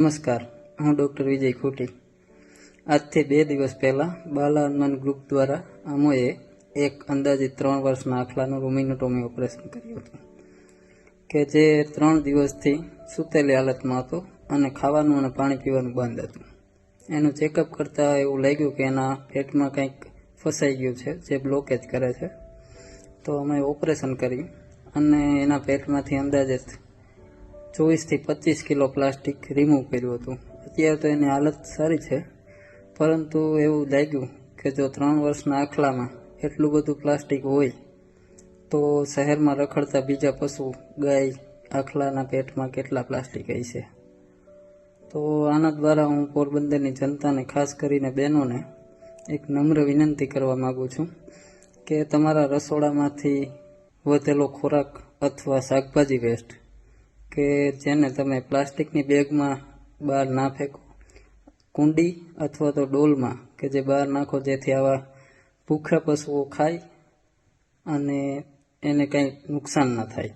નમસ્કાર, હું ડૉક્ટર વિજય ખોટી. આજથી બે દિવસ પહેલાં બાલા હનુમાન ગ્રુપ દ્વારા અમોએ એક અંદાજિત ત્રણ વર્ષના આખલાનું રૂમિનોટોમી ઓપરેશન કર્યું હતું, કે જે ત્રણ દિવસથી સૂતેલી હાલતમાં હતો અને ખાવાનું અને પાણી પીવાનું બંધ હતું. એનું ચેકઅપ કરતાં એવું લાગ્યું કે એના પેટમાં કંઈક ફસાઈ ગયું છે, જે બ્લોકેજ કરે છે. તો અમે ઓપરેશન કર્યું અને એના પેટમાંથી અંદાજિત ચોવીસથી પચીસ કિલો પ્લાસ્ટિક રિમૂવ કર્યું હતું. અત્યારે તો એની હાલત સારી છે, પરંતુ એવું લાગ્યું કે જો ત્રણ વર્ષના આખલામાં એટલું બધું પ્લાસ્ટિક હોય, તો શહેરમાં રખડતા બીજા પશુ, ગાય, આખલાના પેટમાં કેટલા પ્લાસ્ટિક હશે તો આના દ્વારા હું પોરબંદરની જનતાને, ખાસ કરીને બહેનોને, એક નમ્ર વિનંતી કરવા માગું છું કે તમારા રસોડામાંથી વધેલો ખોરાક અથવા શાકભાજી વેસ્ટ કે જેને તમે પ્લાસ્ટિકની બેગમાં બહાર ના ફેંકો. કુંડી અથવા તો ડોલમાં કે જે બહાર નાખો જેથી આવા ભૂખ્યા પશુઓ ખાય અને એને કંઈ નુકસાન ન થાય.